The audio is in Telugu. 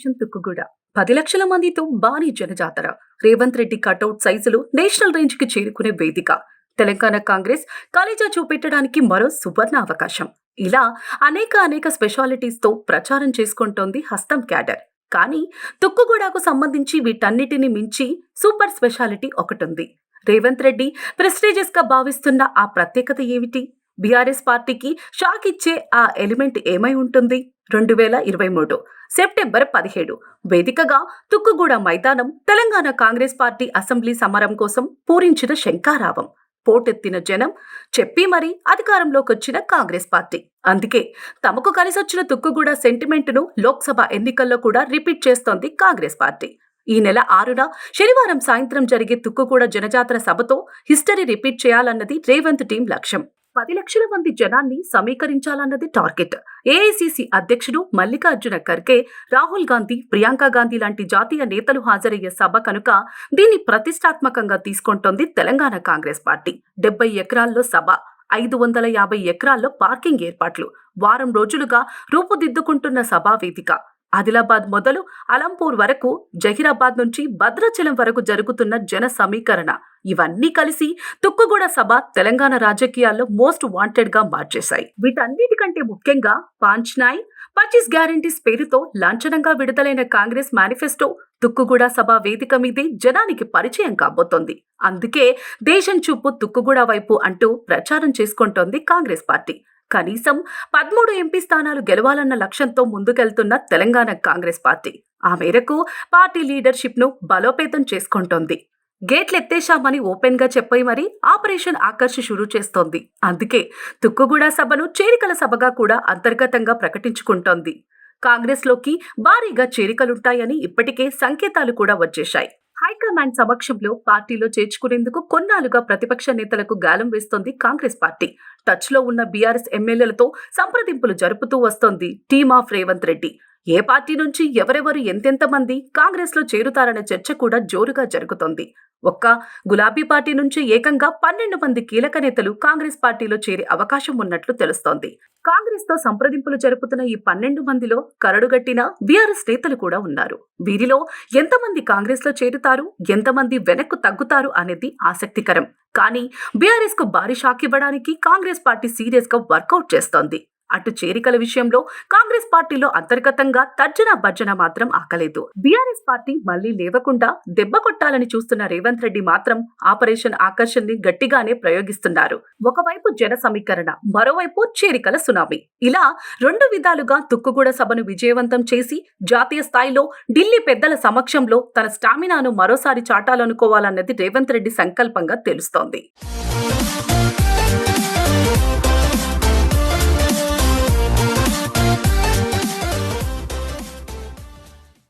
ఆపరేషన్ తుక్కుగూడ పది లక్షల మందితో భారీ జనజాతర. రేవంత్ రెడ్డి కటౌట్ సైజులు నేషనల్ రేంజ్కి చేరుకునే వేదిక. తెలంగాణ కాంగ్రెస్ కాలేజా చూపెట్టడానికి మరో సువర్ణ అవకాశం. ఇలా అనేక అనేక స్పెషాలిటీస్తో ప్రచారం చేసుకుంటోంది హస్తం క్యాడర్. కానీ తుక్కుగూడకు సంబంధించి వీటన్నిటిని మించి సూపర్ స్పెషాలిటీ ఒకటుంది. రేవంత్ రెడ్డి ప్రెస్టీజియస్గా భావిస్తున్న ఆ ప్రత్యేకత ఏమిటి? బీఆర్ఎస్ పార్టీకి షాక్ ఇచ్చే ఆ ఎలిమెంట్ ఏమై ఉంటుంది? రెండు వేల ఇరవై మూడు సెప్టెంబర్ పదిహేడు వేదికగా తుక్కుగూడ మైదానం తెలంగాణ కాంగ్రెస్ పార్టీ అసెంబ్లీ సమరం కోసం పూరించిన శంకారావం పోటెత్తిన జనం చెప్పి మరీ అధికారంలోకి వచ్చిన కాంగ్రెస్ పార్టీ. అందుకే తమకు కలిసొచ్చిన తుక్కుగూడ సెంటిమెంట్ను లోక్సభ ఎన్నికల్లో కూడా రిపీట్ చేస్తోంది కాంగ్రెస్ పార్టీ. ఈ నెల ఆరున శనివారం సాయంత్రం జరిగే తుక్కుగూడ జనజాతర సభతో హిస్టరీ రిపీట్ చేయాలన్నది రేవంత్ టీం లక్ష్యం. పది లక్షల మంది జనాన్ని సమీకరించాలన్నది టార్గెట్. ఏఐసిసి అధ్యక్షుడు మల్లికార్జున ఖర్గే రాహుల్ గాంధీ ప్రియాంక గాంధీ లాంటి జాతీయ నేతలు హాజరయ్యే సభ కనుక దీన్ని ప్రతిష్టాత్మకంగా తీసుకుంటోంది తెలంగాణ కాంగ్రెస్ పార్టీ. డెబ్బై ఎకరాల్లో సభ ఐదు వందల యాభై ఎకరాల్లో పార్కింగ్ ఏర్పాట్లు. వారం రోజులుగా రూపుదిద్దుకుంటున్న సభా వేదిక ఆదిలాబాద్ మొదలు అలంపూర్ వరకు జహీరాబాద్ నుంచి భద్రాచలం వరకు జరుగుతున్న జన సమీకరణ. ఇవన్నీ కలిసి తుక్కుగూడ సభ తెలంగాణ రాజకీయాల్లో మోస్ట్ వాంటెడ్గా మార్చేశాయి. వీటన్నిటికంటే ముఖ్యంగా పాంచ్నాయ్ పచ్చిస్ గ్యారంటీస్ పేరుతో లాంఛనంగా విడుదలైన కాంగ్రెస్ మేనిఫెస్టో తుక్కుగూడ సభ వేదిక మీదే జనానికి పరిచయం కాబోతోంది. అందుకే దేశం చూపు తుక్కుగూడ వైపు అంటూ ప్రచారం చేసుకుంటోంది కాంగ్రెస్ పార్టీ. కనీసం పదమూడు ఎంపీ స్థానాలు గెలవాలన్న లక్ష్యంతో ముందుకెళ్తున్న తెలంగాణ కాంగ్రెస్ పార్టీ. ఆ మేరకు పార్టీ లీడర్షిప్ను బలోపేతం చేసుకుంటోంది. గేట్లు ఎత్తేశామని ఓపెన్గా చెప్పి మరి ఆపరేషన్ ఆకర్ష్ షురూ చేస్తోంది. అందుకే తుక్కుగూడ సభను చేరికల సభగా కూడా అంతర్గతంగా ప్రకటించుకుంటోంది. కాంగ్రెస్లోకి భారీగా చేరికలుంటాయని ఇప్పటికే సంకేతాలు కూడా వచ్చేశాయి. హైకమాండ్ సమక్షంలో పార్టీలో చేర్చుకునేందుకు కొన్నాళ్ళుగా ప్రతిపక్ష నేతలకు గాలం వేస్తోంది కాంగ్రెస్ పార్టీ. టచ్లో ఉన్న బీఆర్ఎస్ ఎమ్మెల్యేలతో సంప్రదింపులు జరుపుతూ వస్తోంది టీమ్ ఆఫ్ రేవంత్ రెడ్డి. ఏ పార్టీ నుంచి ఎవరెవరు ఎంతెంత మంది కాంగ్రెస్లో చేరుతారనే చర్చ కూడా జోరుగా జరుగుతోంది. ఒక్క గులాబీ పార్టీ నుంచి ఏకంగా పన్నెండు మంది కీలక నేతలు కాంగ్రెస్ పార్టీలో చేరే అవకాశం ఉన్నట్లు తెలుస్తోంది. కాంగ్రెస్తో సంప్రదింపులు జరుపుతున్న ఈ పన్నెండు మందిలో కరడుగట్టిన బీఆర్ఎస్ నేతలు కూడా ఉన్నారు. వీరిలో ఎంతమంది కాంగ్రెస్లో చేరుతారు ఎంతమంది వెనక్కు తగ్గుతారు అనేది ఆసక్తికరం. కానీ బీఆర్ఎస్కు భారీ షాక్ ఇవ్వడానికి కాంగ్రెస్ పార్టీ సీరియస్గా వర్కౌట్ చేస్తోంది. అటు చేరికల విషయంలో కాంగ్రెస్ పార్టీలో అంతర్గతంగా తర్జన భర్జన మాత్రం ఆకలేదు. బీఆర్ఎస్ పార్టీ మళ్ళీ లేవకుండా దెబ్బ కొట్టాలని చూస్తున్న రేవంత్ రెడ్డి మాత్రం ఆపరేషన్ ఆకర్షణ్ని గట్టిగానే ప్రయోగిస్తున్నారు. ఒకవైపు జన సమీకరణ మరోవైపు చేరికల సునామీ. ఇలా రెండు విధాలుగా తుక్కుగూడ సభను విజయవంతం చేసి జాతీయ స్థాయిలో ఢిల్లీ పెద్దల సమక్షంలో తన స్టామినాను మరోసారి చాటాలనుకోవాలన్నది రేవంత్ రెడ్డి సంకల్పంగా తెలుస్తోంది.